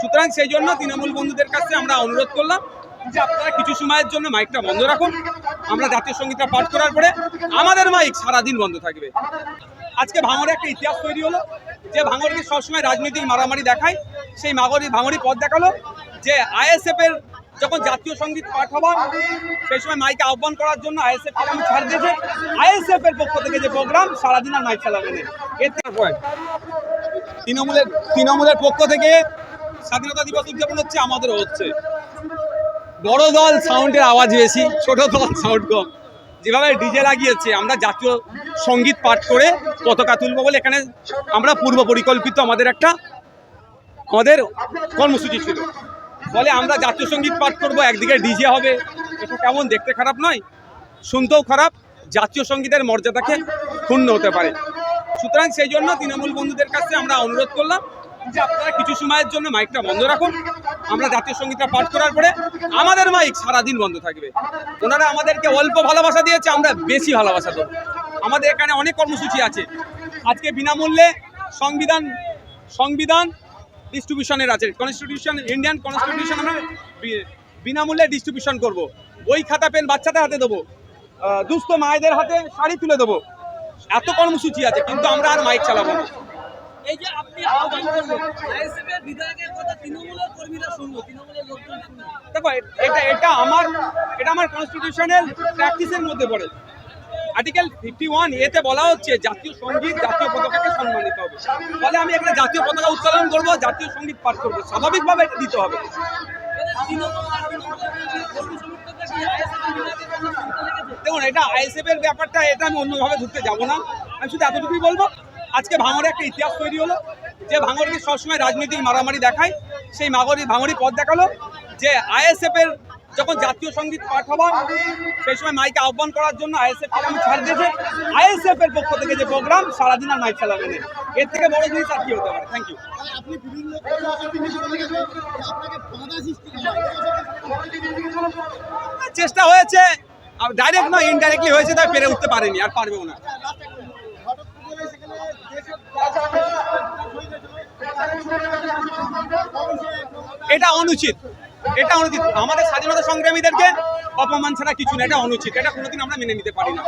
সুতরাং সেই জন্য তৃণমূল বন্ধুদের কাছে আমরা অনুরোধ করলাম যে আপনারা কিছু সময়ের জন্য মাইকটা বন্ধ রাখুন। আমরা জাতীয় সঙ্গীতটা পাঠ করার পরে আমাদের মাইক সারাদিন বন্ধ থাকবে। আজকে ভাঙড়ে একটা ইতিহাস তৈরি হলো, যে ভাঙড়কে সবসময় রাজনৈতিক মারামারি দেখায়, সেই মাগরি ভাঙড়ি পথ দেখাল যে আইএসএফ এর যখন জাতীয় সংগীত পাঠ হবার, সেই সময় মাইকে আহ্বান করার জন্য আইএসএফ আমি ছাড় দিয়েছে। আইএসএফ এর পক্ষ থেকে যে প্রোগ্রাম, সারাদিন আর মাইক চালাবে এর তৃণমূলের তৃণমূলের পক্ষ থেকে স্বাধীনতা দিবস উদযাপন হচ্ছে, আমাদেরও হচ্ছে। বড় দল সাউন্ডের আওয়াজ বেশি, ছোট দল সাউন্ড কম। যেভাবে ডিজে লাগিয়েছে, আমরা জাতীয় সংগীত পাঠ করে পতাকা তুলবো বলে এখানে আমরা পূর্ব পরিকল্পিত আমাদের একটা, আমাদের কর্মসূচি ছিল। বলে আমরা জাতীয় সংগীত পাঠ করব, একদিকে ডিজে হবে, এটা কেমন, দেখতে খারাপ নয়, শুনতেও খারাপ, জাতীয় সঙ্গীতের মর্যাদাকে ক্ষুণ্ণ হতে পারে। সুতরাং সেই জন্য তৃণমূল বন্ধুদের কাছে আমরা অনুরোধ করলাম যে আপনারা কিছু সময়ের জন্য মাইকটা বন্ধ রাখুন। আমরা জাতীয় সঙ্গীতটা পাঠ করার পরে আমাদের মাইক সারাদিন বন্ধ থাকবে। ওনারা আমাদেরকে অল্প ভালোবাসা দিয়েছে, আমরা বেশি ভালোবাসা দেবো। আমাদের এখানে অনেক কর্মসূচি আছে। আজকে বিনামূল্যে সংবিধান সংবিধান ডিস্ট্রিবিউশনের আছে। কনস্টিটিউশন ইন্ডিয়ান কনস্টিটিউশন আমরা বিনামূল্যে ডিস্ট্রিবিউশন করব। বই, খাতা, পেন বাচ্চাদের হাতে দেবো। দুস্থ মায়েদের হাতে শাড়ি তুলে দেবো। এত কর্মসূচি আছে, কিন্তু আমরা আর মাইক চালাবো না। এই যে আপনি আইএসএফের বিধায়কের কথা তৃণমূলের কর্মীরা শুনলো, তৃণমূলের লোকজন দেখো এটা এটা আমার এটা আমার কনস্টিটিউশনাল প্র্যাকটিসের মধ্যে পড়ে। আর্টিকেল ফিফটি ওয়ান এতে বলা হচ্ছে, জাতীয় সংগীত, জাতীয় পতাকাকে সম্মানিত হবে। ফলে আমি এখানে জাতীয় পতাকা উত্তোলন করব, জাতীয় সংগীত পাঠ করব। স্বাভাবিকভাবে এটা দিতে হবে। দেখুন, এটা আইএসএফ এর ব্যাপারটা, এটা আমি অন্যভাবে ধরতে যাব না। আমি শুধু এতটুকুই বলব আজকে ভাঙড়ে একটা ইতিহাস তৈরি হলো যে ভাঙড়কে সবসময় রাজনৈতিক মারামারি দেখায় সেই মাগরি ভাঙড়ি পথ দেখাল যে আইএসএফ এর যখন জাতীয় সংগীত পাঠ হবার সেই সময় মাইকে আহ্বান করার জন্য আইএসএফ আমি ছাড় দিয়েছে। আইএসএফ এর পক্ষ থেকে যে প্রোগ্রাম সারাদিন আর মাইক চালাবে না এর থেকে বড় জিনিস আর কি হতে পারে? থ্যাংক ইউ চেষ্টা হয়েছে ডাইরেক্ট নয় ইনডাইরেক্টলি হয়েছে তাই পেরে উঠতে পারেনি আর পারবেও না হঠাৎ করে সেখানে দেশের এটা অনুচিত। এটা অনুচিত। আমাদের স্বাধীনতা সংগ্রামীদেরকে অপমান ছাড়া কিছু না এটা অনুচিত। এটা কোনোদিন আমরা মেনে নিতে পারি না।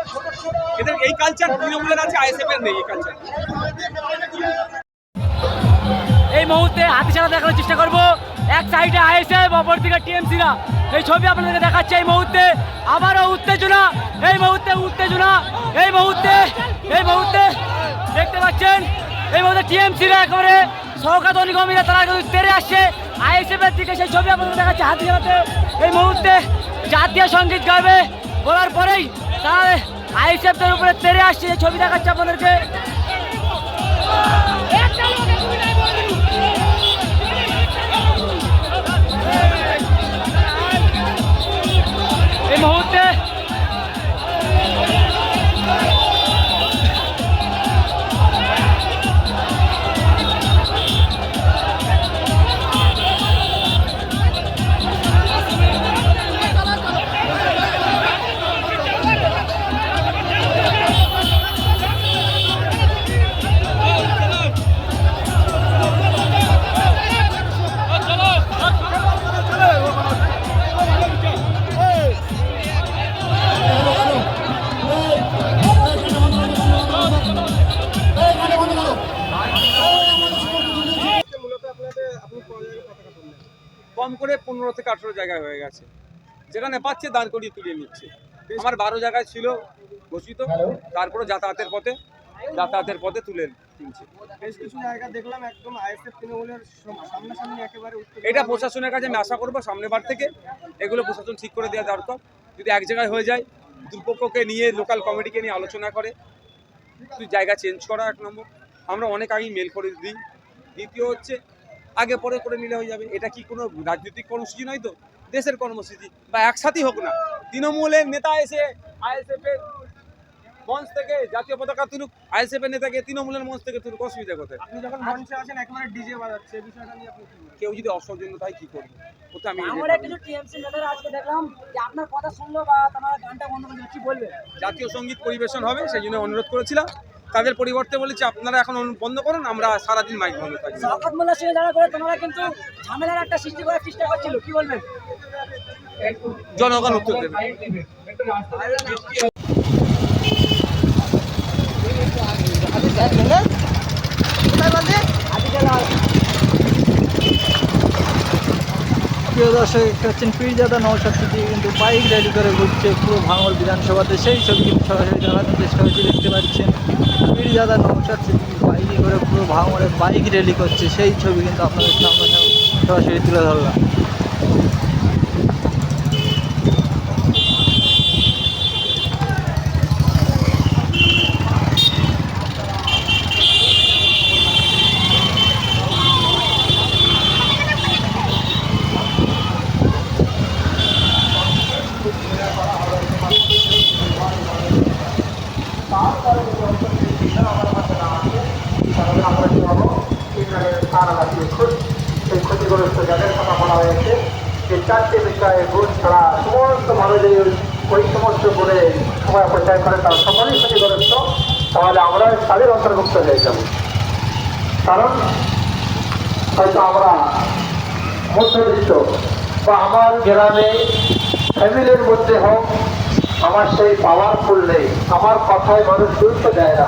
এদের এই কালচার তৃণমূলের আছে, আইএসএফ এর নেই এই কালচার এই মুহূর্তে হাতিশালা দেখানোর চেষ্টা করব। এক সাইডে আইএসএফ, অপর দিকে টিএমসিরা। এই ছবি আপনাদেরকে দেখাচ্ছে এই মুহূর্তে। আবারও উত্তেজনা। এই মুহূর্তে উত্তেজনা। এই মুহূর্তে এই মুহূর্তে দেখতে পাচ্ছেন। এই মুহূর্তে টিএমসিরা একেবারে সহকাত নিগমীরা তারা কিন্তু তেরে আসছে। আইএসএফের দিকে সেই ছবি আপনাদের দেখাচ্ছে, হাতি হাতে এই মুহূর্তে জাতীয় সংগীত গাইবে। বলার পরেই তারা আইএসএফদের উপরে তেরে আসছে ছবি দেখাচ্ছে আপনাদেরকে। কম করে পনেরো থেকে আঠেরো জায়গায় হয়ে গেছে। যেখানে পাচ্ছে দাঁড় করিয়ে তুলে নিচ্ছে। আমার বারো জায়গায় ছিল ঘোষিত। তারপরে যাতায়াতের পথে যাতায়াতের পথে তুলে কিনছে বেশ কিছু জায়গা দেখলাম একদম আইএসএফ তৃণমূলের সামনাসামনি একেবারে এটা প্রশাসনের কাছে আমি আশা করব সামনের বার থেকে এগুলো প্রশাসন ঠিক করে দেওয়া দরকার। যদি এক জায়গায় হয়ে যায় দুপক্ষকে নিয়ে লোকাল কমিটিকে নিয়ে আলোচনা করে। জায়গা চেঞ্জ করা এক নম্বর। আমরা অনেক আগেই মেল করে দিই। দ্বিতীয় হচ্ছে আগে পরে করে নিলে হয়ে যাবে। এটা কি কোনো রাজনৈতিক কর্মসূচি নয় তো? দেশের কর্মসূচি বা একসাথেই হোক না। তৃণমূলের নেতা এসে আইএসএফ এর মঞ্চ থেকে জাতীয় পতাকা তুলুক আইএসএফ এর নেতাকে তৃণমূলের মঞ্চ থেকে তুলুক অসুবিধা কোথায়? আপনি যখন মঞ্চে আসেন একেবারে ডিজে বাজাচ্ছে। বিষয়টা নিয়ে আপনি কেউ যদি অসৌজন্য তাই কি করবে? ওটা আমি আমরা কিছু টিএমসি নেতারা আজকে দেখলাম যে আপনার কথা শুনলো বা তারা গানটা বন্ধ করে কি বলবে? জাতীয় সংগীত পরিবেশন হবে সেই জন্য অনুরোধ করেছিলাম। তাদের পরিবর্তে বলেছি আপনারা এখন বন্ধ করুন আমরা সারাদিন মাইক বন্ধ থাকব। শওকত মোল্লার সঙ্গে যারা করে তোমরা কিন্তু ঝামেলার একটা সৃষ্টি করার চেষ্টা করছিল। কি বলবেন? জনগণ উত্তর দেবে। প্রিয় দর্শক একটা হচ্ছেন পীরজাদা নৌসাদ কিন্তু বাইক র্যালি করে ঘুরছে পুরো ভাঙড় বিধানসভাতে। সেই ছবি কিন্তু সরাসরি দেখানোর চেষ্টা করছি দেখতে পাচ্ছেন। পীরজাদা নৌসাদ সিটি বাইকে করে পুরো ভাঙরে বাইক র্যালি করছে। সেই ছবি কিন্তু আপনাদের সামনে সরাসরি তুলে ধরলাম। চারটে বিষয়ে ভোট ছাড়া সমস্ত মানুষের ওই সমস্ত বলে সময় অপচয় করে, তারা সকলেই ক্ষতিগ্রস্ত। তাহলে আমরা তাদের অন্তর্ভুক্ত হয়ে যাব। কারণ হয়তো আমরা মধ্যবিত্ত বা আমার গ্রামে ফ্যামিলির মধ্যে হোক, আমার সেই পাওয়ারফুল নেই, আমার কথায় মানুষ গুরুত্ব দেয় না।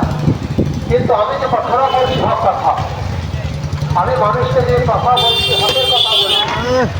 কিন্তু আমি যে কথাটা বলছি, ভাব কথা। আমি মানুষকে যে কথা বলছি হকের কথা বলছি।